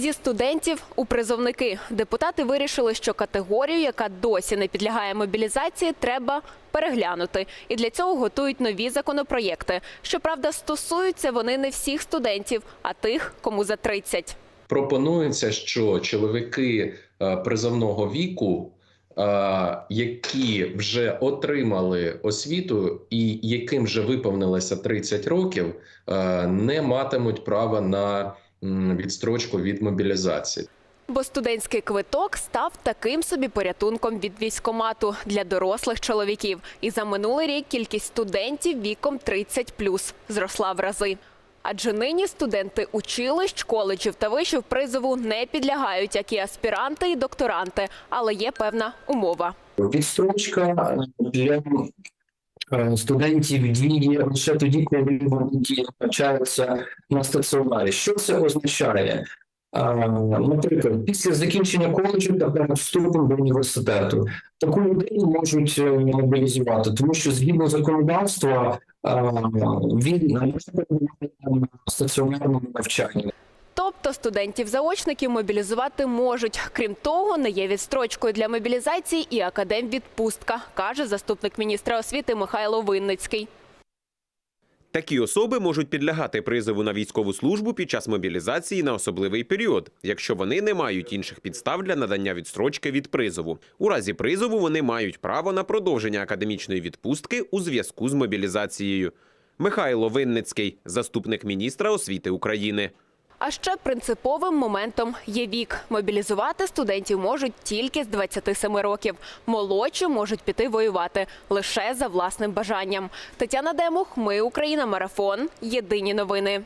Зі студентів у призовники депутати вирішили, що категорію, яка досі не підлягає мобілізації, треба переглянути. І для цього готують нові законопроєкти. Щоправда, стосуються вони не всіх студентів, а тих, кому за 30. Пропонується, що чоловіки е, призовного віку, е, які вже отримали освіту і яким вже виповнилося 30 років, е, не матимуть права на відстрочку від мобілізації. Бо студентський квиток став таким собі порятунком від військомату для дорослих чоловіків. І за минулий рік кількість студентів віком 30 зросла в рази. Адже нині студенти училищ, коледжів та вишів призову не підлягають, як і аспіранти і докторанти, але є певна умова. Відстрочка для студентів діє лише тоді, коли вони навчаються на стаціонарі. Що це означає? Е, Наприклад, після закінчення коледжу та прямо вступом до університету таку людину можуть е, мобілізувати, тому що згідно законодавства е, він не може на стаціонарному навчанні. Тобто студентів заочників мобілізувати можуть. Крім того, не є відстрочкою для мобілізації і академвідпустка, каже заступник міністра освіти Михайло Винницький. Такі особи можуть підлягати призову на військову службу під час мобілізації на особливий період, якщо вони не мають інших підстав для надання відстрочки від призову. У разі призову вони мають право на продовження академічної відпустки у зв'язку з мобілізацією. Михайло Винницький, заступник міністра освіти України. А ще принциповим моментом є вік. Мобілізувати студентів можуть тільки з 27 років. Молодші можуть піти воювати лише за власним бажанням. Тетяна Демух, ми Україна, марафон. Єдині новини.